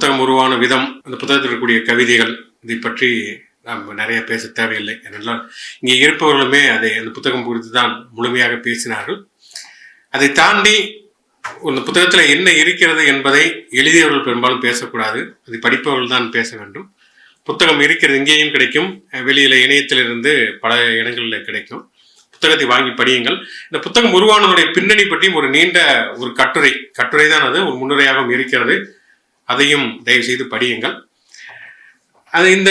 புத்தகம் உருவான விதம் அந்த புத்தகத்தில் இருக்கக்கூடிய கவிதைகள் இதை பற்றி நாம் நிறைய பேச தேவையில்லை ஏனென்றால் இங்கே இருப்பவர்களுமே அதை அந்த புத்தகம் குறித்து தான் முழுமையாக பேசினார்கள். அதை தாண்டி இந்த புத்தகத்தில் என்ன இருக்கிறது என்பதை எழுதியவர்கள் பெரும்பாலும் பேசக்கூடாது. அதை படிப்பவர்கள் தான் பேச வேண்டும். புத்தகம் இருக்கிறது இங்கேயும் கிடைக்கும். வெளியில் இணையத்திலிருந்து பல இடங்களில் கிடைக்கும். புத்தகத்தை வாங்கி படியுங்கள். இந்த புத்தகம் உருவானதுடைய பின்னணி பற்றியும் ஒரு நீண்ட ஒரு கட்டுரை. கட்டுரை தான் அது. ஒரு முன்னுரையாகவும் இருக்கிறது. அதையும் தயவு செய்து படியுங்கள். அது இந்த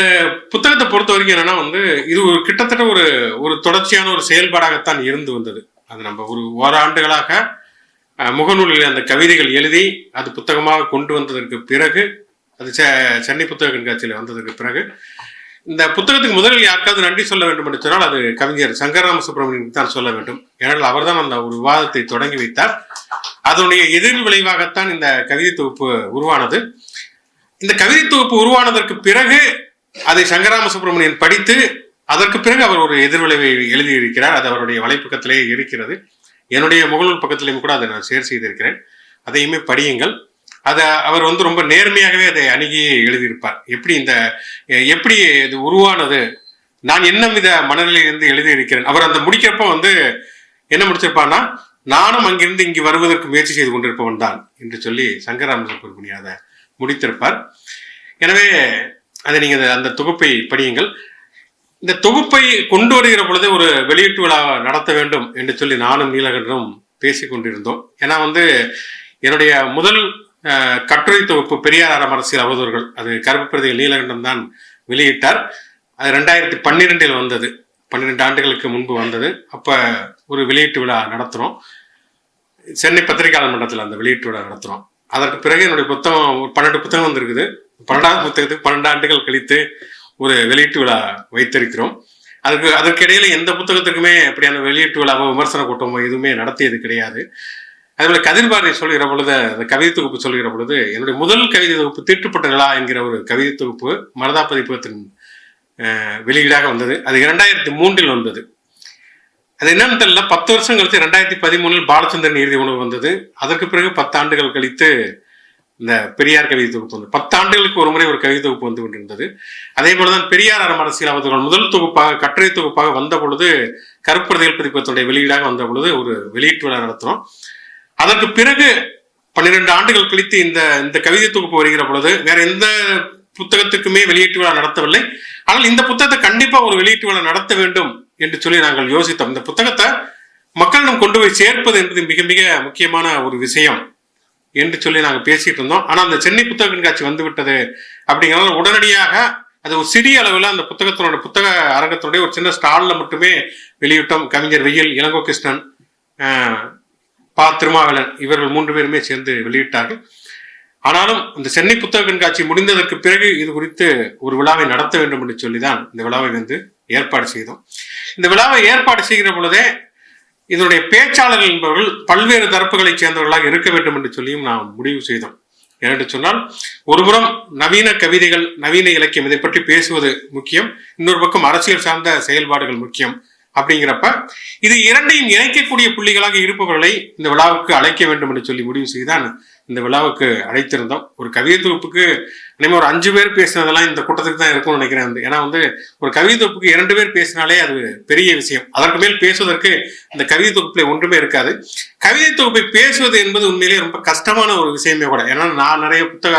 புத்தகத்தை பொறுத்த வரைக்கும் என்னன்னா வந்து இது ஒரு கிட்டத்தட்ட ஒரு ஒரு தொடர்ச்சியான ஒரு செயல்பாடாகத்தான் இருந்து வந்தது. அது நம்ம ஒரு ஓராண்டுகளாக முகநூலில் அந்த கவிதைகள் எழுதி அது புத்தகமாக கொண்டு வந்ததற்கு பிறகு அது செ- சென்னை புத்தக கண்காட்சியில் வந்ததற்கு பிறகு இந்த புத்தகத்துக்கு முதலில் யாருக்காவது நன்றி சொல்ல வேண்டும் என்று சொன்னால் அது கவிஞர் சங்கரராம சுப்பிரமணியன் தான் சொல்ல வேண்டும். ஏனால் அவர்தான் அந்த ஒரு விவாதத்தை தொடங்கி வைத்தார். அதனுடைய எதிர் விளைவாகத்தான் இந்த கவிதை தொகுப்பு உருவானது. இந்த கவிதை தொகுப்பு உருவானதற்கு பிறகு அதை சங்கராம சுப்பிரமணியன் படித்து அதற்கு பிறகு அவர் ஒரு எதிர்விளைவை எழுதியிருக்கிறார். அது அவருடைய வலைப்பக்கத்திலேயே இருக்கிறது. என்னுடைய முகநூல் பக்கத்திலையும் கூட அதை நான் ஷேர் செய்திருக்கிறேன். அதையுமே படியுங்கள். அதை அவர் வந்து ரொம்ப நேர்மையாகவே அதை அணுகி எழுதியிருப்பார். எப்படி இந்த எப்படி இது உருவானது? நான் என்ன வித மனநிலையிலிருந்து எழுதியிருக்கிறேன்? அவர் அந்த முடிக்கிறப்ப வந்து என்ன முடிச்சிருப்பார்னா நானும் அங்கிருந்து இங்கு வருவதற்கு முயற்சி செய்து கொண்டிருப்பவன் தான் என்று சொல்லி சங்கராம சுப்பிரமணியம் அதை முடித்திருப்பார். எனவே அதை நீங்கள் அந்த- அந்த தொகுப்பை படியுங்கள். இந்த தொகுப்பை கொண்டு வருகிற பொழுது ஒரு வெளியீட்டு விழா நடத்த வேண்டும் என்று சொல்லி நானும் நீலகண்டனும் பேசிக் கொண்டிருந்தோம் ஏன்னா வந்து என்னுடைய முதல் கட்டுரை தொகுப்பு பெரியார் அறம் அரசியல் அவதூறுகள். அது கருப்பு பிரதிகள் தான் வெளியிட்டார். அது ரெண்டாயிரத்தி பன்னிரெண்டில் வந்தது. பன்னிரெண்டு ஆண்டுகளுக்கு முன்பு வந்தது. அப்போ ஒரு வெளியீட்டு விழா நடத்துகிறோம் சென்னை பத்திரிகையாளர் மன்றத்தில் அந்த வெளியீட்டு விழா நடத்துகிறோம் அதற்கு பிறகு என்னுடைய புத்தகம் ஒரு பன்னெண்டு புத்தகம் வந்திருக்குது. பன்னெண்டாவது புத்தகத்துக்கு பன்னெண்டு ஆண்டுகள் கழித்து ஒரு வெளியீட்டு விழா வைத்திருக்கிறோம். அதுக்கு அதற்கிடையில் எந்த புத்தகத்துக்குமே அப்படியான வெளியீட்டு விழாவோ விமர்சன கூட்டமோ எதுவுமே நடத்தியது கிடையாது. அதேபோல கதிர்பாரதி சொல்கிற பொழுது அந்த கவிதை தொகுப்பு சொல்கிற பொழுது என்னுடைய முதல் கவிதை தொகுப்பு தீட்டுப்பட்டங்களா என்கிற ஒரு கவிதை தொகுப்பு மரதா பதிப்பகத்தின் வெளியீடாக வந்தது. அது இரண்டாயிரத்தி மூன்றில் வந்தது. அது என்னன்னு தெரியல. பத்து வருஷம் கழித்து ரெண்டாயிரத்தி பதிமூணில் பாலச்சந்திரன் இறுதி உணவு வந்தது. அதற்கு பிறகு பத்து ஆண்டுகள் கழித்து இந்த பெரியார் கவிதை தொகுப்பு வந்து பத்து ஆண்டுகளுக்கு ஒரு முறை ஒரு கவிதை தொகுப்பு வந்து கொண்டிருந்தது. அதே போலதான் பெரியார் அறம் அரசியல் அவர்கள் முதல் தொகுப்பாக கட்டுரை தொகுப்பாக வந்த பொழுது கருப்பிரதிகள் பதிப்பத்துடைய வெளியீடாக வந்த பொழுது ஒரு வெளியீட்டு விழா நடத்துறோம். அதற்கு பிறகு பன்னிரெண்டு ஆண்டுகள் கழித்து இந்த இந்த கவிதை தொகுப்பு வருகிற பொழுது வேற எந்த புத்தகத்துக்குமே வெளியீட்டு விழா நடத்தவில்லை. ஆனால் இந்த புத்தகத்தை கண்டிப்பா ஒரு வெளியீட்டு விழா நடத்த வேண்டும் என்று சொல்லி நாங்கள் யோசித்தோம். இந்த புத்தகத்தை மக்களிடம் கொண்டு போய் சேர்ப்பது என்பது மிக மிக முக்கியமான ஒரு விஷயம் என்று சொல்லி நாங்கள் பேசிட்டு இருந்தோம். ஆனால் அந்த சென்னை புத்தக கண்காட்சி வந்து விட்டது உடனடியாக அது ஒரு சிறிய அளவில் அந்த புத்தகத்தினோட புத்தக அரங்கத்தினுடைய ஒரு சின்ன ஸ்டாலில் மட்டுமே வெளியிட்டோம். கவிஞர் வெயில் இளங்கோ கிருஷ்ணன் பா திருமாவளன் இவர்கள் மூன்று பேருமே சேர்ந்து வெளியிட்டார்கள். ஆனாலும் இந்த சென்னை புத்தக கண்காட்சி முடிந்ததற்கு பிறகு இது குறித்து ஒரு விழாவை நடத்த வேண்டும் என்று சொல்லிதான் இந்த விழாவை வந்து ஏற்பாடு செய்தோம். இந்த விழாவை ஏற்பாடு செய்கிற பொழுதே இதனுடைய பேச்சாளர்கள் என்பவர்கள் பல்வேறு தரப்புகளைச் சேர்ந்தவர்களாக இருக்க வேண்டும் என்று சொல்லியும் நாம் முடிவு செய்தோம். ஏனென்று சொன்னால் ஒருபுறம் நவீன கவிதைகள் நவீன இலக்கியம் இதை பற்றி பேசுவது முக்கியம். இன்னொரு பக்கம் அரசியல் சார்ந்த செயல்பாடுகள் முக்கியம். அப்படிங்கிறப்ப இது இரண்டையும் இணைக்கக்கூடிய புள்ளிகளாக இருப்பவர்களை இந்த விழாவுக்கு அழைக்க வேண்டும் என்று சொல்லி முடிவு செய்தான் இந்த விழாவுக்கு அழைத்திருந்தோம். ஒரு கவிதை தொகுப்புக்கு ஒரு அஞ்சு பேர் பேசினதெல்லாம் இந்த கூட்டத்துக்கு தான் இருக்கும்னு நினைக்கிறேன். வந்து ஏன்னா வந்து ஒரு கவிதை தொகுப்புக்கு இரண்டு பேர் பேசினாலே அது பெரிய விஷயம். அதற்கு மேல் பேசுவதற்கு இந்த கவிதை ஒன்றுமே இருக்காது. கவிதை தொகுப்பை பேசுவது என்பது உண்மையிலேயே ரொம்ப கஷ்டமான ஒரு விஷயமே கூட. ஏன்னா நான் நிறைய புத்தக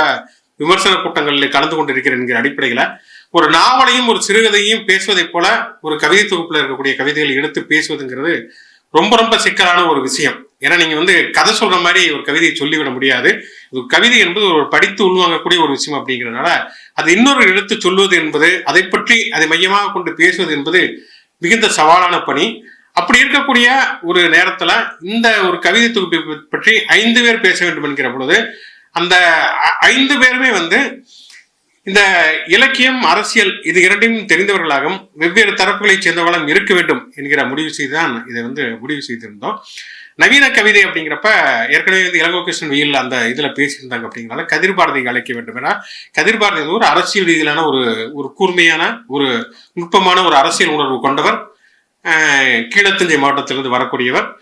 விமர்சன கூட்டங்களில் கலந்து கொண்டிருக்கிறேன் என்கிற அடிப்படையில். ஒரு நாவலையும் ஒரு சிறுகதையும் பேசுவதைப் போல ஒரு கவிதை தொகுப்புல இருக்கக்கூடிய கவிதைகளை எடுத்து பேசுவதுங்கிறது ரொம்ப ரொம்ப சிக்கலான ஒரு விஷயம். ஏன்னா நீங்க வந்து கதை சொல்ற மாதிரி ஒரு கவிதையை சொல்லிவிட முடியாது. ஒரு கவிதை என்பது ஒரு படித்து உள்வாங்கக்கூடிய ஒரு விஷயம் அப்படிங்கிறதுனால அது இன்னொரு எடுத்து சொல்வது என்பது அதை பற்றி அதை மையமாக கொண்டு பேசுவது என்பது மிகுந்த சவாலான பணி. அப்படி இருக்கக்கூடிய ஒரு நேரத்துல இந்த ஒரு கவிதை தொகுப்பை பற்றி ஐந்து பேர் பேச வேண்டும் என்கிற பொழுது அந்த ஐந்து பேருமே வந்து இந்த இலக்கியம் அரசியல் இது இரண்டையும் தெரிந்தவர்களாகவும் வெவ்வேறு தரப்புகளைச் சேர்ந்தவர்களும் இருக்க வேண்டும் என்கிற முடிவு செய்துதான் இதை வந்து முடிவு செய்திருந்தோம். நவீன கவிதை அப்படிங்கிறப்ப ஏற்கனவே வந்து இளங்கோ கிருஷ்ணன் வெயில் அந்த இதுல பேசியிருந்தாங்க அப்படிங்கிறனால கதிர்பாரதை அழைக்க வேண்டும். ஏன்னா கதிர் பாரதி வந்து ஒரு அரசியல் ரீதியிலான ஒரு ஒரு கூர்மையான ஒரு நுட்பமான ஒரு அரசியல் உணர்வு கொண்டவர். ஆஹ் கீழத்தஞ்சை மாவட்டத்திலிருந்து வரக்கூடியவர்.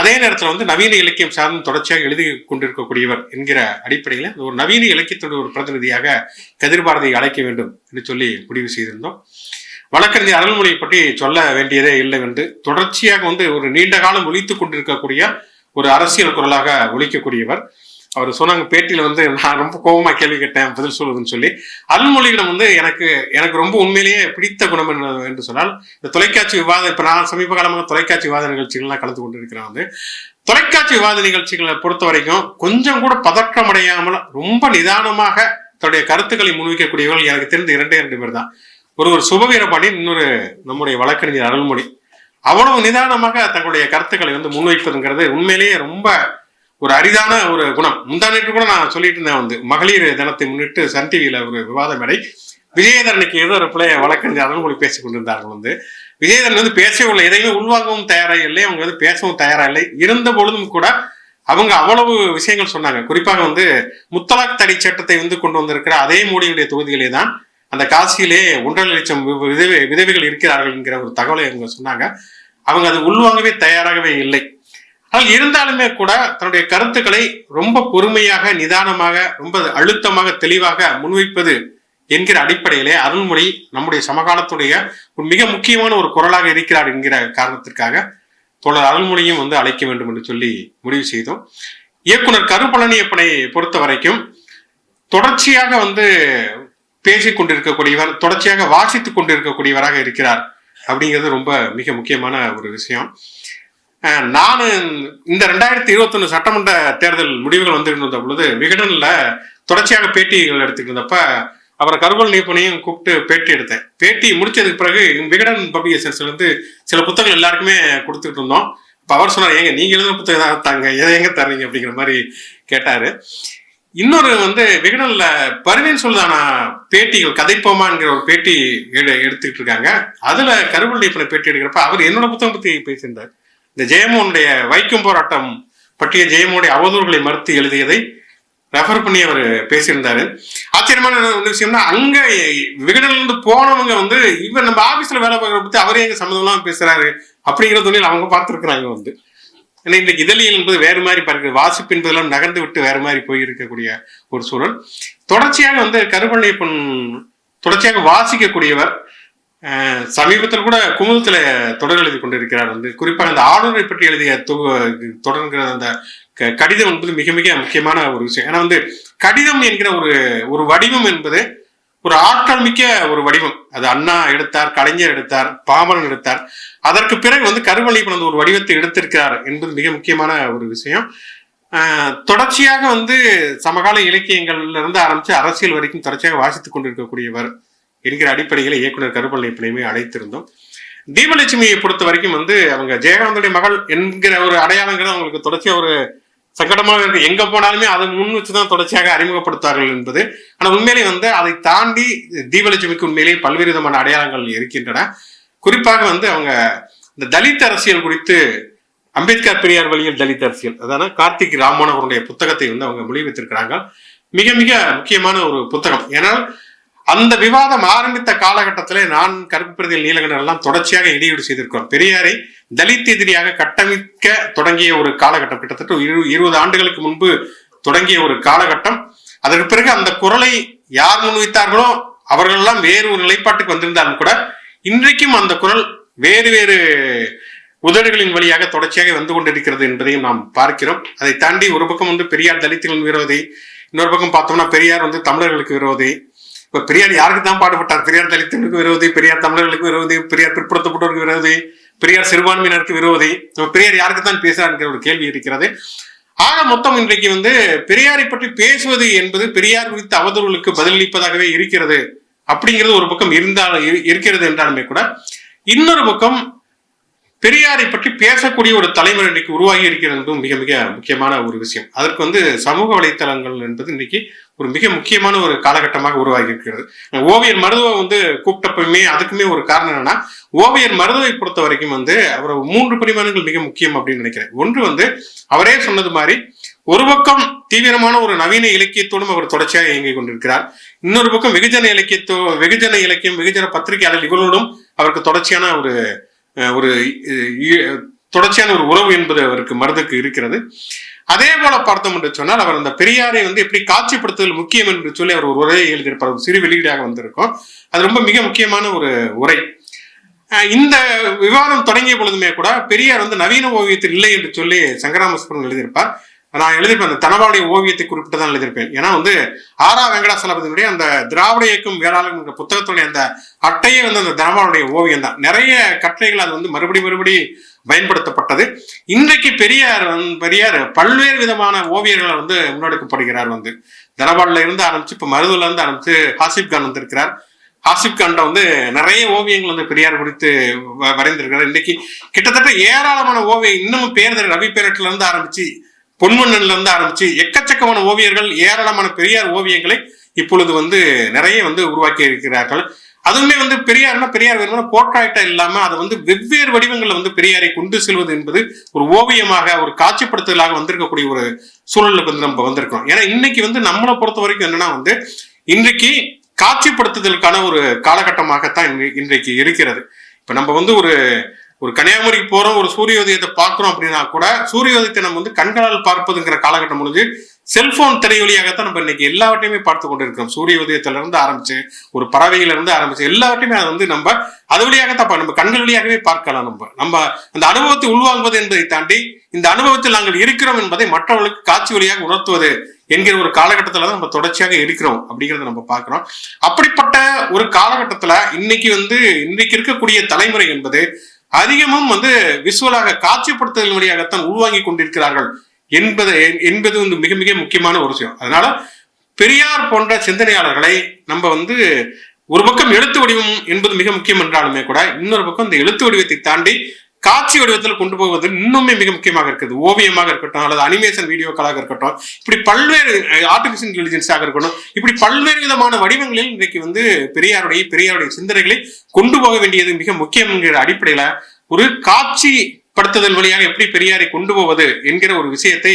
அதே நேரத்தில் வந்து நவீன இலக்கியம் சார்ந்து தொடர்ச்சியாக எழுதி கொண்டிருக்கக்கூடியவர் என்கிற அடிப்படையில் ஒரு நவீன இலக்கியத்தோட ஒரு பிரதிநிதியாக கதிர்பாரதியை அழைக்க வேண்டும் என்று சொல்லி முடிவு செய்திருந்தோம். வழக்கறிஞர் அருள்மொழியை பற்றி சொல்ல வேண்டியதே இல்லை என்று தொடர்ச்சியாக வந்து ஒரு நீண்ட காலம் ஒழித்துக் கொண்டிருக்கக்கூடிய ஒரு அரசியல் குரலாக ஒழிக்கக்கூடியவர் அவர் சொன்னாங்க பேட்டியில் வந்து நான் ரொம்ப கோபமாக கேள்வி கேட்டேன் பதில் சொல்லுதுன்னு சொல்லி. அல்மொழியிடம் வந்து எனக்கு எனக்கு ரொம்ப உண்மையிலேயே பிடித்த குணம் என்ன என்று சொன்னால் இந்த தொலைக்காட்சி விவாதம் இப்போ நான் சமீப காலமாக தொலைக்காட்சி விவாத நிகழ்ச்சிகள்லாம் கலந்து கொண்டிருக்கிறேன் வந்து. தொலைக்காட்சி விவாத நிகழ்ச்சிகளை பொறுத்த வரைக்கும் கொஞ்சம் கூட பதற்றம் அடையாமல் ரொம்ப நிதானமாக தன்னுடைய கருத்துக்களை முன்வைக்கக்கூடியவர்கள் எனக்கு தெரிந்த இரண்டே இரண்டு பேர் தான். ஒரு ஒரு சுபவீரபாணி இன்னொரு நம்முடைய வழக்கறிஞர் அருள்மொழி. அவ்வளவு நிதானமாக தங்களுடைய கருத்துக்களை வந்து முன்வைப்பதுங்கிறது உண்மையிலேயே ரொம்ப ஒரு அரிதான ஒரு குணம். முந்தா நேற்று கூட நான் சொல்லிட்டு இருந்தேன் வந்து மகளிர் தினத்தை முன்னிட்டு சன் டிவியில ஒரு விவாத மேடை. விஜயதரனுக்கு ஏதோ ஒரு பிள்ளைய வழக்கறிஞர் அருள்மொழி பேசிக் கொண்டிருந்தார்கள் வந்து. விஜயதரன் வந்து பேசவே இல்லை எதையுமே உள்வாங்கவும் தயாரா இல்லை அவங்க வந்து பேசவும் தயாரா இல்லை. இருந்த பொழுதும் கூட அவங்க அவ்வளவு விஷயங்கள் சொன்னாங்க. குறிப்பாக வந்து முத்தலாக் தடை சட்டத்தை வந்து கொண்டு வந்திருக்கிற அதே மோடியுடைய தொகுதியிலே தான் அந்த காசியிலே ஒன்றரை லட்சம் வி- விதவை விதவைகள் இருக்கிறார்கள் என்கிற ஒரு தகவலை அவங்க சொன்னாங்க. அவங்க அது உள்வாங்கவே தயாராகவே இல்லை. ஆனால் இருந்தாலுமே கூட தன்னுடைய கருத்துக்களை ரொம்ப பொறுமையாக நிதானமாக ரொம்ப அழுத்தமாக தெளிவாக முன்வைப்பது என்கிற அடிப்படையிலே அருள்மொழி நம்முடைய சமகாலத்துடைய ஒரு மிக முக்கியமான ஒரு குரலாக இருக்கிறார் என்கிற காரணத்திற்காக தொடர் அருள்மொழியும் வந்து அழைக்க வேண்டும் என்று சொல்லி முடிவு செய்தோம். இயக்குனர் கருப்பழனியப்பனை பொறுத்த வரைக்கும் தொடர்ச்சியாக வந்து பேசிக் கொண்டிருக்கக்கூடியவர் தொடர்ச்சியாக வாசித்துக் கொண்டிருக்கக்கூடியவராக இருக்கிறார் அப்படிங்கிறது ரொம்ப மிக முக்கியமான ஒரு விஷயம். நான் இந்த ரெண்டாயிரத்தி இருபத்தொன்னு சட்டமன்ற தேர்தல் முடிவுகள் வந்திருந்த பொழுது விகடன்ல தொடர்ச்சியாக பேட்டிகள் எடுத்துட்டு இருந்தப்ப அவரை கருவல் நீப்பனையும் கூப்பிட்டு பேட்டி எடுத்தேன். பேட்டி முடிச்சதுக்கு பிறகு விகடன் பப்ளிகேஷன்ஸ்ல இருந்து சில புத்தகங்கள் எல்லாருக்குமே கொடுத்துட்டு இருந்தோம். இப்ப அவர் சொன்னார் ஏங்க நீங்க எழுதின புத்தகம் தான் தாங்க எதை எங்க தர்றீங்க? அப்படிங்கிற மாதிரி கேட்டாரு. இன்னொரு வந்து விகடன்ல பருவின் சொல்லுதான பேட்டிகள் கதைப்போமாங்கிற ஒரு பேட்டி எடு எடுத்துக்கிட்டு இருக்காங்க. அதுல கருவல் நீப்பனை பேட்டி எடுக்கிறப்ப அவர் என்னோட புத்தகம் பத்தி பேசியிருந்தார். இந்த ஜெயமோனுடைய வைக்கும் போராட்டம் பற்றிய ஜெயமோனுடைய அவதூறுகளை மறுத்து எழுதியதை ரெஃபர் பண்ணி அவர் பேசியிருந்தாரு. ஆச்சரியமான ஒரு விஷயம்னா அங்க விகடன்லேருந்து போனவங்க வந்து இவர் நம்ம ஆபீஸ்ல வேலை பார்க்கற பத்தி அவரே எங்க சம்மந்தம் பேசுறாரு அப்படிங்கிற தொழில் அவங்க பார்த்துருக்குறாங்க வந்து. ஏன்னா இன்றைக்கு இதழியல் என்பது வேறு மாதிரி பார்க்குது வாசிப்பு என்பதெல்லாம் நகர்ந்து விட்டு வேறு மாதிரி போயிருக்கக்கூடிய ஒரு சூழல். தொடர்ச்சியாக வந்து கருப்பண்ணையப்பன் தொடர்ச்சியாக வாசிக்கக்கூடியவர் சமீபத்தில் கூட குமுதத்தில் தொடர் எழுதி கொண்டிருக்கிறார் வந்து. குறிப்பாக அந்த ஆளுநரை பற்றி எழுதிய தொடர்கிற அந்த க- கடிதம் என்பது மிக மிக முக்கியமான ஒரு விஷயம். ஏன்னா வந்து கடிதம் என்கிற ஒரு ஒரு வடிவம் என்பது ஒரு ஆற்றல் மிக்க ஒரு வடிவம். அது அண்ணா எடுத்தார் கலைஞர் எடுத்தார் பாமரன் எடுத்தார். அதற்கு பிறகு வந்து கருவழிப்பன் அந்த ஒரு வடிவத்தை எடுத்திருக்கிறார் என்பது மிக முக்கியமான ஒரு விஷயம். தொடர்ச்சியாக வந்து சமகால இலக்கியங்கள்ல இருந்து ஆரம்பிச்சு அரசியல் வரைக்கும் தொடர்ச்சியாக வாசித்துக் கொண்டிருக்கக்கூடியவர். என்கிற அடிப்படையில் இயக்குனர் கருப்பள்ளிப்பனையுமே அழைத்திருந்தோம். தீபலட்சுமியை பொறுத்த வரைக்கும் வந்து அவங்க ஜெயகாந்தனுடைய மகள் என்கிற ஒரு அடையாளங்கிறது அவங்களுக்கு தொடர்ச்சியா ஒரு சங்கடமாக இருக்கு. எங்க போனாலுமே அதை முன் வச்சுதான் தொடர்ச்சியாக அறிமுகப்படுத்தார்கள் என்பது. ஆனால் உண்மையிலே வந்து அதை தாண்டி தீபலட்சுமிக்கு உண்மையிலேயே பல்வேறு விதமான அடையாளங்கள் இருக்கின்றன. குறிப்பாக வந்து அவங்க இந்த தலித் அரசியல் குறித்து அம்பேத்கர் பெரியார் வழியில் தலித் அரசியல் அதான கார்த்திக் ராமன் அவருடைய புத்தகத்தை வந்து அவங்க மொழிபெற்றிருக்கிறாங்க மிக மிக முக்கியமான ஒரு புத்தகம். ஏன்னால் அந்த விவாதம் ஆரம்பித்த காலகட்டத்திலே நான் கருப்பு பிரதியில் நீலகண்டர் எல்லாம் தொடர்ச்சியாக இடையீடு செய்திருக்கிறோம். பெரியாரை தலித் எதிரியாக கட்டமைக்க தொடங்கிய ஒரு காலகட்டம். கிட்டத்தட்ட இரு இருபது ஆண்டுகளுக்கு முன்பு தொடங்கிய ஒரு காலகட்டம். அதற்கு பிறகு அந்த குரலை யார் முன்வைத்தார்களோ அவர்கள் எல்லாம் வேறு ஒரு நிலைப்பாட்டுக்கு வந்திருந்தாலும் கூட இன்றைக்கும் அந்த குரல் வேறு வேறு உதடுகளின் வழியாக தொடர்ச்சியாக வந்து கொண்டிருக்கிறது என்பதையும் நாம் பார்க்கிறோம். அதை தாண்டி ஒரு பக்கம் வந்து பெரியார் தலித்துகளின் விரோதி இன்னொரு பக்கம் பார்த்தோம்னா பெரியார் வந்து தமிழர்களுக்கு விரோதி இப்ப பெரியார் யாருக்கு தான் பாடுபட்டார்? பெரியார் தலித்துகளுக்கு விரோதி பெரியார் தமிழர்களுக்கு விரோதி பெரியார் பிற்படுத்தப்பட்டோருக்கு விரோதி பெரியார் சிறுபான்மையினருக்கு விரோதி. பெரியார் யாருக்கு தான் பேசுறார் என்கிற ஒரு கேள்வி இருக்கிறது. ஆக மொத்தம் இன்றைக்கு வந்து பெரியாரை பற்றி பேசுவது என்பது பெரியார் குறித்த அவதூறுகளுக்கு பதிலளிப்பதாகவே இருக்கிறது. அப்படிங்கிறது ஒரு பக்கம் இருந்தால் இரு- இருக்கிறது என்றாலுமே கூட இன்னொரு பக்கம் பெரியாரை பற்றி பேசக்கூடிய ஒரு தலைமுறை இன்னைக்கு உருவாகி இருக்கிறது மிக மிக முக்கியமான ஒரு விஷயம். அதற்கு வந்து சமூக வலைத்தளங்கள் என்பது இன்னைக்கு ஒரு மிக முக்கியமான ஒரு காலகட்டமாக உருவாகி இருக்கிறது. ஓவியர் மருதுவை வந்து கூப்பிட்டப்பயுமே அதுக்குமே ஒரு காரணம் என்னன்னா ஓவியர் மருதுவை பொறுத்த வரைக்கும் வந்து அவர் மூன்று பரிமாணங்கள் மிக முக்கியம் அப்படின்னு நினைக்கிறேன். ஒன்று வந்து அவரே சொன்னது மாதிரி ஒரு பக்கம் தீவிரமான ஒரு நவீன இலக்கியத்தோடும் அவர் தொடர்ச்சியாக இயங்கிக் கொண்டிருக்கிறார். இன்னொரு பக்கம் வெகுஜன இலக்கியத்தோ வெகுஜன இலக்கியம் வெகுஜன பத்திரிகையாளர் இவர்களோடும் அவருக்கு தொடர்ச்சியான ஒரு ஒரு தொடர்ச்சியான ஒரு உறவு என்பது அவருக்கு மருதுக்கு இருக்கிறது. அதே போல பார்த்தோம் என்று சொன்னால் அவர் அந்த பெரியாரை வந்து எப்படி காட்சிப்படுத்துதல் முக்கியம் என்று சொல்லி அவர் ஒரு உரையை எழுதியிருப்பார். ஒரு சிறு வெளியீடாக வந்திருக்கும். அது ரொம்ப மிக முக்கியமான ஒரு உரை. இந்த விவாதம் தொடங்கிய பொழுதுமே கூட பெரியார் வந்து நவீன ஓவியத்தில் இல்லை என்று சொல்லி சங்கராமஸ்வரன் எழுதியிருப்பார். நான் எழுதியிருப்பேன் அந்த தனபாவுடைய ஓவியத்தை குறிப்பிட்டு தான் எழுதியிருப்பேன். ஏன்னா வந்து ஆரா வெங்கடாசலபதியுடைய அந்த திராவிட இயக்கம் வேளாளர் என்ற புத்தகத்துடைய அந்த அட்டையே வந்து அந்த தனபாவுடைய ஓவியம் தான். நிறைய கட்டுரைகள் அது வந்து மறுபடி மறுபடி பயன்படுத்தப்பட்டது. இன்றைக்கு பெரியார் பெரியார் பல்வேறு விதமான ஓவியர்களை வந்து முன்னெடுக்கப்படுகிறார் வந்து. தனபாலில் இருந்து ஆரம்பிச்சு இப்போ மருதுல இருந்து ஆரம்பிச்சு ஹாசிப் கான் வந்திருக்கிறார். ஹாசிப் கான்ட வந்து நிறைய ஓவியங்கள் வந்து பெரியார் குறித்து வ- வரைந்திருக்கிறார். இன்னைக்கு கிட்டத்தட்ட ஏராளமான ஓவியம் இன்னமும் பேர் ரவி பேரட்ல இருந்து ஆரம்பிச்சு பொன்மன்னன்ல இருந்து ஆரம்பிச்சு எக்கச்சக்கமான ஓவியர்கள் ஏராளமான பெரியார் ஓவியங்களை இப்பொழுது வந்து நிறைய வந்து உருவாக்கி இருக்கிறார்கள். அதுவுமே வந்து பெரியார்னா பெரியார் வெறுமனே போர்ட்ராய்ட்டா இல்லாம அதை வந்து வெவ்வேறு வடிவங்களில் வந்து பெரியாரை கொண்டு செல்வது என்பது ஒரு ஓவியமாக ஒரு காட்சிப்படுத்துதலாக வந்திருக்கக்கூடிய ஒரு சூழலுக்கு வந்து நம்ம வந்திருக்கோம் ஏன்னா இன்னைக்கு வந்து நம்மளை பொறுத்த வரைக்கும் என்னன்னா வந்து இன்றைக்கு காட்சிப்படுத்துதலுக்கான ஒரு காலகட்டமாகத்தான் இன்றை- இன்றைக்கு இருக்கிறது. இப்ப நம்ம வந்து ஒரு ஒரு கன்னியாகுமரிக்கு போறோம் ஒரு சூரிய உதயத்தை பார்க்கிறோம் அப்படின்னா கூட சூரிய உதயத்தை நம்ம வந்து கண்களால் பார்ப்பதுங்கிற காலகட்டம் முடிஞ்சு செல்போன் திரை வழியாகத்தான் நம்ம இன்னைக்கு எல்லாவற்றையுமே பார்த்து கொண்டு இருக்கிறோம் சூரிய உதயத்துல இருந்து ஆரம்பிச்சு ஒரு பறவையில இருந்து ஆரம்பிச்சு எல்லாவற்றையுமே அதை வந்து நம்ம அது வழியாகத்தான் பா- நம்ம கண்கள் வழியாகவே பார்க்கலாம் நம்ம. நம்ம அந்த அனுபவத்தை உள்வாங்குவது என்பதை தாண்டி இந்த அனுபவத்தில் நாங்கள் இருக்கிறோம் என்பதை மற்றவர்களுக்கு காட்சி வழியாக உணர்த்துவது என்கிற ஒரு காலகட்டத்துல தான் நம்ம தொடர்ச்சியாக இருக்கிறோம் அப்படிங்கறத நம்ம பார்க்குறோம். அப்படிப்பட்ட ஒரு காலகட்டத்துல இன்னைக்கு வந்து இன்னைக்கு இருக்கக்கூடிய தலைமுறை என்பது அதிகமும் வந்து விசுவலாக காட்சிப்படுத்துதல் வழியாகத்தான் உள்வாங்கி கொண்டிருக்கிறார்கள் என்பது என்பது வந்து மிக மிக முக்கியமான ஒரு விஷயம். அதனால பெரியார் போன்ற சிந்தனையாளர்களை நம்ம வந்து ஒரு பக்கம் எழுத்து வடிவம் என்பது மிக முக்கியம் என்றாலுமே கூட இன்னொரு பக்கம் இந்த எழுத்து வடிவத்தை தாண்டி காட்சி வடிவத்தில் கொண்டு போவது இன்னுமே மிக முக்கியமாக இருக்குது. ஓவியமாக இருக்கட்டும் அல்லது அனிமேஷன் வீடியோக்களாக இருக்கட்டும் இப்படி பல்வேறு ஆர்டிபிஷியல் இன்டெலிஜென்ஸாக இருக்கட்டும் இப்படி பல்வேறு விதமான வடிவங்களில் இன்றைக்கு வந்து பெரியாருடைய பெரியாருடைய சிந்தனைகளை கொண்டு போக வேண்டியது மிக முக்கியம் என்கிற அடிப்படையில ஒரு காட்சி படுத்துதல் வழியாக எப்படி பெரியாரை கொண்டு போவது என்கிற ஒரு விஷயத்தை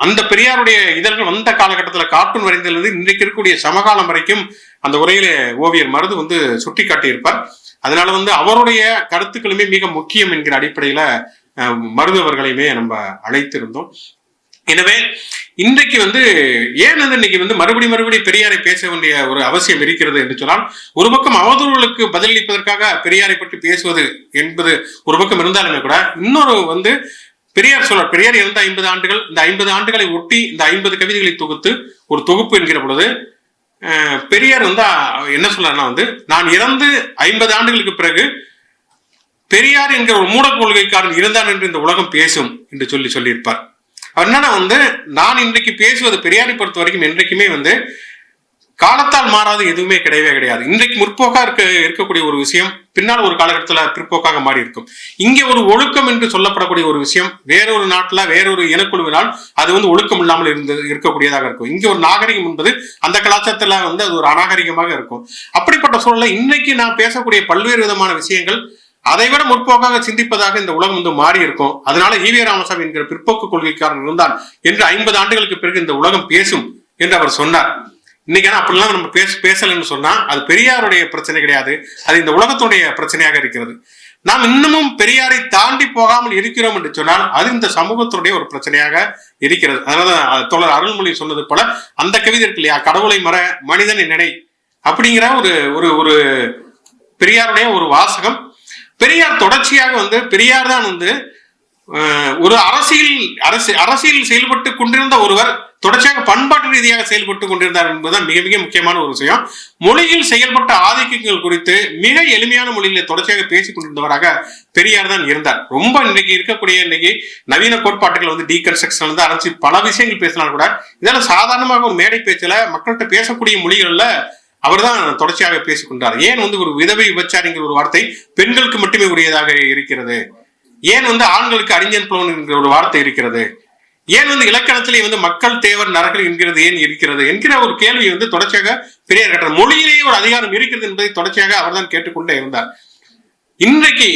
அந்த பெரியாருடைய இதழ்கள் வந்த காலகட்டத்தில் கார்ட்டூன் வரைந்தது இன்றைக்கு இருக்கக்கூடிய சமகாலம் வரைக்கும் அந்த உரையிலே ஓவியர் மருது வந்து சுட்டி காட்டியிருப்பார் அதனால வந்து அவருடைய கருத்துக்களுமே மிக முக்கியம் என்கிற அடிப்படையில அஹ், நம்ம அழைத்திருந்தோம். எனவே இன்றைக்கு வந்து ஏன் வந்து இன்னைக்கு வந்து மறுபடி மறுபடி பெரியாரை பேச வேண்டிய ஒரு அவசியம் இருக்கிறது என்று சொன்னால் ஒரு பக்கம் அவதூறுகளுக்கு பதிலளிப்பதற்காக பெரியாரை பற்றி பேசுவது என்பது ஒரு பக்கம் இருந்தாலுமே கூட இன்னொரு வந்து பெரியார் சொல்றார் பெரியார் இறந்த ஐம்பது ஆண்டுகள் இந்த ஐம்பது ஆண்டுகளை ஒட்டி இந்த ஐம்பது கவிதைகளை தொகுத்து ஒரு தொகுப்பு என்கிற பொழுது பெரியார் வந்து என்ன சொல்றாருன்னா வந்து நான் இறந்து ஐம்பது ஆண்டுகளுக்கு பிறகு பெரியார் என்கிற ஒரு மூட கொள்கைக்காரன் இருந்தான் என்று இந்த உலகம் பேசும் என்று சொல்லி சொல்லியிருப்பார். அவர் என்னன்னா வந்து நான் இன்றைக்கு பேசுவது பெரியாரை பொறுத்த வரைக்கும் என்றைக்குமே வந்து காலத்தால் மாறாது எதுவுமே கிடையவே கிடையாது. இன்றைக்கு முற்போக்கா இருக்க இருக்கக்கூடிய ஒரு விஷயம் பின்னால் ஒரு காலகட்டத்தில் பிற்போக்காக மாறி இருக்கும். இங்கே ஒரு ஒழுக்கம் என்று சொல்லப்படக்கூடிய ஒரு விஷயம் வேறொரு நாட்டுல வேறொரு இனக்குழுவினால் அது வந்து ஒழுக்கம் இல்லாமல் இருந்தது இருக்கக்கூடியதாக இருக்கும். இங்கே ஒரு நாகரிகம் என்பது அந்த கலாச்சாரத்துல வந்து அது ஒரு அநாகரிகமாக இருக்கும். அப்படிப்பட்ட சூழலில் இன்னைக்கு நான் பேசக்கூடிய பல்வேறு விதமான விஷயங்கள் அதை விட முற்போக்காக சிந்திப்பதாக இந்த உலகம் வந்து மாறி இருக்கும். அதனால ஈவே ராமசாமி என்கிற பிற்போக்கு கொள்கைக்காரன் இருந்தான் என்று ஐம்பது ஆண்டுகளுக்கு பிறகு இந்த உலகம் பேசும் என்று அவர் சொன்னார். இன்னைக்கு ஆனால் அப்படிலாம் நம்ம பேச பேசலைன்னு சொன்னா அது பெரியாருடைய பிரச்சனை கிடையாது. அது இந்த உலகத்துடைய பிரச்சனையாக இருக்கிறது. நாம் இன்னமும் பெரியாரை தாண்டி போகாமல் இருக்கிறோம் என்று சொன்னால் அது இந்த சமூகத்துடைய ஒரு பிரச்சனையாக இருக்கிறது. அதனால அஹ், தோழர் அருள்மொழி சொன்னது போல அந்த கவிதை இருக்கு இல்லையா? கடவுளை மற மனிதனை நினை அப்படிங்கிற ஒரு ஒரு ஒரு பெரியாருடைய ஒரு வாசகம். பெரியார் தொடர்ச்சியாக வந்து பெரியார் தான் வந்து ஒரு அரசியல் அரசு அரசியல் செயல்பட்டு கொண்டிருந்த ஒருவர் தொடர்ச்சியாக பண்பாட்டு ரீதியாக செயல்பட்டு கொண்டிருந்தார் என்பதுதான் மிக மிக முக்கியமான ஒரு விஷயம். மொழியில் செயல்பட்ட ஆதிக்கங்கள் குறித்து மிக எளிமையான மொழியில தொடர்ச்சியாக பேசிக் கொண்டிருந்தவராக பெரியார் தான் இருந்தார். ரொம்ப இன்னைக்கு இருக்கக்கூடிய இன்னைக்கு நவீன கோட்பாட்டுகள் வந்து டீகன்ஸ்ட்ரக்ஷன் வந்து ஆரம்பிச்சு பல விஷயங்கள் பேசினாலும் கூட இதெல்லாம் சாதாரணமாக ஒரு மேடை பேச்சில் மக்கள்கிட்ட பேசக்கூடிய மொழிகள்ல அவர்தான் தொடர்ச்சியாக பேசிக்கொண்டார் ஏன் வந்து ஒரு விதவை விபச்சாரிங்கிற ஒரு வார்த்தை பெண்களுக்கு மட்டுமே உரியதாக இருக்கிறது? ஏன் வந்து ஆண்களுக்கு அறிஞன் புலவன் என்கிற ஒரு வார்த்தை இருக்கிறது? ஏன் வந்து இலக்கணத்திலே வந்து மக்கள் தேவர் நரகல் என்கிறது ஏன் இருக்கிறது என்கிற ஒரு கேள்வி வந்து தொடர்ச்சியாக பெரியார் கேட்டார். மொழியிலேயே ஒரு அதிகாரம் இருக்கிறது என்பதை தொடர்ச்சியாக அவர்தான் கேட்டுக்கொண்டே இருந்தார். இன்றைக்கு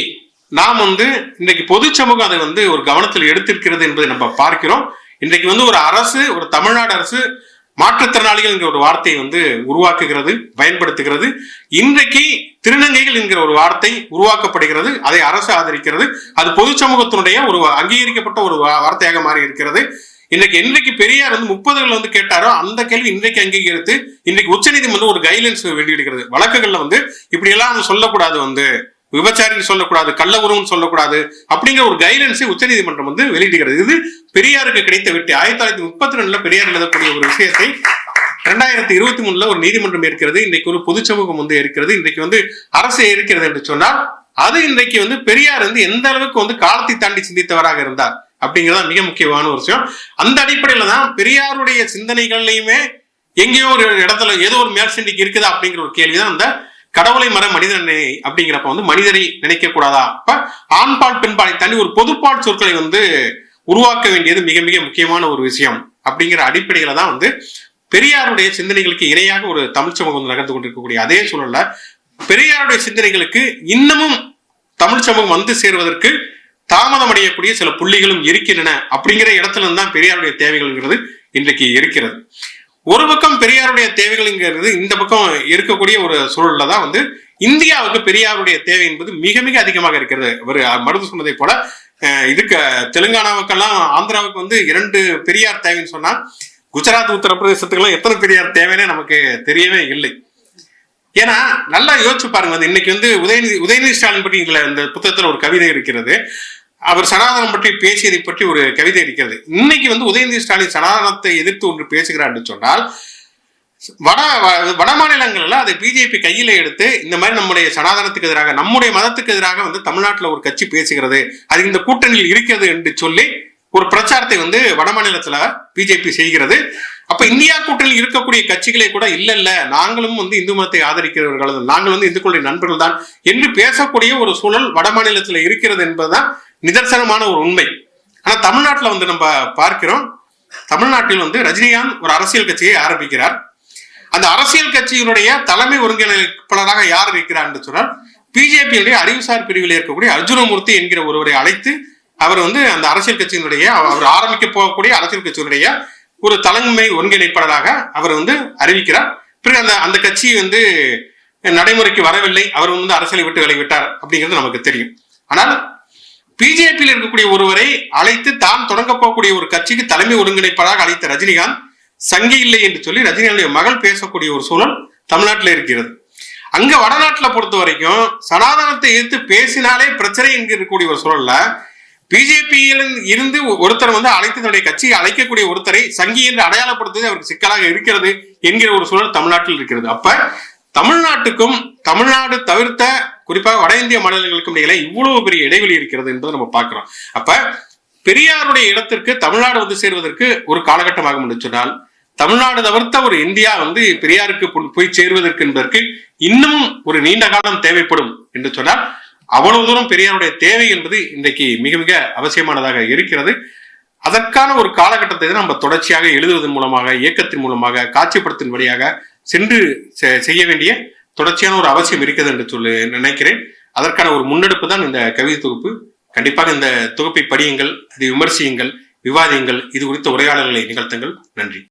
நாம் வந்து இன்றைக்கு பொது சமூகம் அதை வந்து ஒரு கவனத்தில் எடுத்திருக்கிறது என்பதை நம்ம பார்க்கிறோம். இன்றைக்கு வந்து ஒரு அரசு ஒரு தமிழ்நாடு அரசு மாற்றுத்திறனாளிகள் என்கிற ஒரு வார்த்தையை வந்து உருவாக்குகிறது பயன்படுத்துகிறது. இன்றைக்கு திருநங்கைகள் என்கிற ஒரு வார்த்தை உருவாக்கப்படுகிறது அதை அரசு ஆதரிக்கிறது. அது பொது சமூகத்தினுடைய ஒரு அங்கீகரிக்கப்பட்ட ஒரு வார்த்தையாக மாறி இருக்கிறது இன்றைக்கு என்றைக்கு பெரியார் வந்து முப்பதுகள் வந்து கேட்டாரோ அந்த கேள்வி இன்றைக்கு அங்கீகரித்து இன்றைக்கு உச்சநீதிமன்றம் ஒரு கைட்லைன்ஸ் வெளியிடுகிறது வழக்குகள்ல வந்து இப்படி எல்லாம் சொல்லக்கூடாது வந்து. விபச்சாரின்னு சொல்லக்கூடாது கள்ள உறவுன்னு சொல்லக்கூடாது அப்படிங்கிற ஒரு கைடன்ஸை உச்சநீதிமன்றம் வந்து வெளியிடுகிறது. இது பெரியாருக்கு கிடைத்த வெற்றி. ஆயிரத்தி தொள்ளாயிரத்தி முப்பத்தி ரெண்டுல பெரியார் எழுதக்கூடிய ஒரு விஷயத்தை ரெண்டாயிரத்தி இருபத்தி மூணுல ஒரு நீதிமன்றம் இருக்கிறது இன்றைக்கு ஒரு பொது சமூகம் வந்து இருக்கிறது இன்றைக்கு வந்து அரசு இருக்கிறது என்று சொன்னால் அது இன்றைக்கு வந்து பெரியார் வந்து எந்த அளவுக்கு வந்து காலத்தை தாண்டி சிந்தித்தவராக இருந்தார் அப்படிங்கிறதா மிக முக்கியமான ஒரு விஷயம். அந்த அடிப்படையில தான் பெரியாருடைய சிந்தனைகள்லையுமே எங்கேயோ ஒரு இடத்துல ஏதோ ஒரு மேற்சண்டிக்கு இருக்குதா அப்படிங்கிற ஒரு கேள்விதான் அந்த கடவுளை மர மனிதனை அப்படிங்கிறப்ப வந்து மனிதனை நினைக்க கூடாதா? அப்ப ஆண்பால் பெண்பாலை தாண்டி ஒரு பொதுப்பால் சொற்களை வந்து உருவாக்க வேண்டியது மிக மிக முக்கியமான ஒரு விஷயம் அப்படிங்கிற அடிப்படையில தான் வந்து பெரியாருடைய சிந்தனைகளுக்கு இணையாக ஒரு தமிழ் சமூகம் வந்து நகர்ந்து கொண்டிருக்கக்கூடிய அதே சூழல்ல பெரியாருடைய சிந்தனைகளுக்கு இன்னமும் தமிழ் சமூகம் வந்து சேருவதற்கு தாமதம் அடையக்கூடிய சில புள்ளிகளும் இருக்கின்றன அப்படிங்கிற இடத்துல தான் பெரியாருடைய தேவைகள்ங்கிறது இன்றைக்கு இருக்கிறது. ஒரு பக்கம் பெரியாருடைய தேவைகள்ங்கிறது இந்த பக்கம் இருக்கக்கூடிய ஒரு சூழல்ல தான் வந்து இந்தியாவுக்கு பெரியாருடைய தேவை என்பது மிக மிக அதிகமாக இருக்கிறது. ஒரு மருது சொன்னதை போல அஹ், இதுக்கு தெலுங்கானாவுக்கெல்லாம் ஆந்திராவுக்கு வந்து இரண்டு பெரியார் தேவைன்னு சொன்னா குஜராத் உத்தரப்பிரதேசத்துக்கெல்லாம் எத்தனை பெரியார் தேவைன்னு நமக்கு தெரியவே இல்லை. ஏன்னா நல்லா யோசிச்சு பாருங்க வந்து இன்னைக்கு வந்து உதயநிதி உதயநிதி ஸ்டாலின் பற்றி இதுல இந்த புத்தகத்துல ஒரு கவிதை இருக்கிறது. அவர் சனாதனம் பற்றி பேசியதை பற்றி ஒரு கவிதை இருக்கிறது. இன்னைக்கு வந்து உதயநிதி ஸ்டாலின் சனாதனத்தை எதிர்த்து ஒன்று பேசுகிறார் என்று சொன்னால் வட வ- வட மாநிலங்கள்ல அதை பிஜேபி கையில எடுத்து இந்த மாதிரி நம்முடைய சனாதனத்துக்கு எதிராக நம்முடைய மதத்துக்கு எதிராக வந்து தமிழ்நாட்டில் ஒரு கட்சி பேசுகிறது அது இந்த கூட்டணியில் இருக்கிறது என்று சொல்லி ஒரு பிரச்சாரத்தை வந்து வட மாநிலத்துல பிஜேபி செய்கிறது. அப்ப இந்தியா கூட்டணியில் இருக்கக்கூடிய கட்சிகளே கூட இல்ல இல்ல. நாங்களும் வந்து இந்து மதத்தை ஆதரிக்கிறவர்கள் நாங்கள் வந்து இந்துக்களுடைய நண்பர்கள் தான் என்று பேசக்கூடிய ஒரு சூழல் வட மாநிலத்துல இருக்கிறது என்பதுதான் நிதர்சனமான ஒரு உண்மை. ஆனா தமிழ்நாட்டில் வந்து நம்ம பார்க்கிறோம் தமிழ்நாட்டில் வந்து ரஜினிகாந்த் ஒரு அரசியல் கட்சியை ஆரம்பிக்கிறார். அந்த அரசியல் கட்சியினுடைய தலைமை ஒருங்கிணைப்பாளராக யார் இருக்கிறார் என்று சொன்னால் பிஜேபியுடைய அறிவுசார் பிரிவில் இருக்கக்கூடிய அர்ஜுனமூர்த்தி என்கிற ஒருவரை அழைத்து அவர் வந்து அந்த அரசியல் கட்சியினுடைய அவர் ஆரம்பிக்க போகக்கூடிய அரசியல் கட்சியினுடைய ஒரு தலைமை ஒருங்கிணைப்பாளராக அவர் வந்து அறிவிக்கிறார். பிறகு அந்த அந்த கட்சி வந்து நடைமுறைக்கு வரவில்லை அவர் வந்து அரசியலை விட்டு விலகிவிட்டார் அப்படிங்கிறது நமக்கு தெரியும். ஆனால் பிஜேபியில் இருக்கக்கூடிய ஒருவரை அழைத்து தான் தொடங்க போகக்கூடிய ஒரு கட்சிக்கு தலைமை ஒருங்கிணைப்பாளராக அழைத்த ரஜினிகாந்த் சங்கி இல்லை என்று சொல்லி ரஜினிகாந்துடைய மகள் பேசக்கூடிய ஒரு சூழல் தமிழ்நாட்டில் இருக்கிறது. அங்க வடநாட்டில் பொறுத்த வரைக்கும் சனாதனத்தை எதிர்த்து பேசினாலே பிரச்சனை என்கிறக்கூடிய ஒரு சூழல்ல பிஜேபியில் இருந்து ஒருத்தர் வந்து அழைத்து தன்னுடைய கட்சியை அழைக்கக்கூடிய ஒருத்தரை சங்கி என்று அடையாளப்படுத்துவது அவருக்கு சிக்கலாக இருக்கிறது என்கிற ஒரு சூழல் தமிழ்நாட்டில் இருக்கிறது. அப்ப தமிழ்நாட்டுக்கும் தமிழ்நாடு தவிர்த்த குறிப்பாக வட இந்திய மாநிலங்களுக்கும் இடையில இவ்வளவு பெரிய இடைவெளி இருக்கிறது என்பதை நம்ம பார்க்கிறோம். அப்ப பெரியாருடைய இடத்திற்கு தமிழ்நாடு வந்து சேர்வதற்கு ஒரு காலகட்டமாகும் என்று சொன்னால் தமிழ்நாடு தவிர்த்த ஒரு இந்தியா வந்து பெரியாருக்கு போய் சேருவதற்கு என்பதற்கு இன்னும் ஒரு நீண்ட காலம் தேவைப்படும் என்று சொன்னால் அவ்வளவு தூரம் பெரியாருடைய தேவை என்பது இன்றைக்கு மிக மிக அவசியமானதாக இருக்கிறது. அதற்கான ஒரு காலகட்டத்தை நம்ம தொடர்ச்சியாக எழுதுவதன் மூலமாக இயக்கத்தின் மூலமாக காட்சிப்படுத்தின் வழியாக சென்று செ- செய்ய வேண்டிய தொடர்ச்சியான ஒரு அவசியம் இருக்குது என்று சொல்லி நினைக்கிறேன். அதற்கான ஒரு முன்னெடுப்பு தான் இந்த கவிதை தொகுப்பு. கண்டிப்பாக இந்த தொகுப்பை படியுங்கள் அதை விமர்சியுங்கள் விவாதியுங்கள். இது குறித்த உரையாடல்களை நிகழ்த்துங்கள். நன்றி.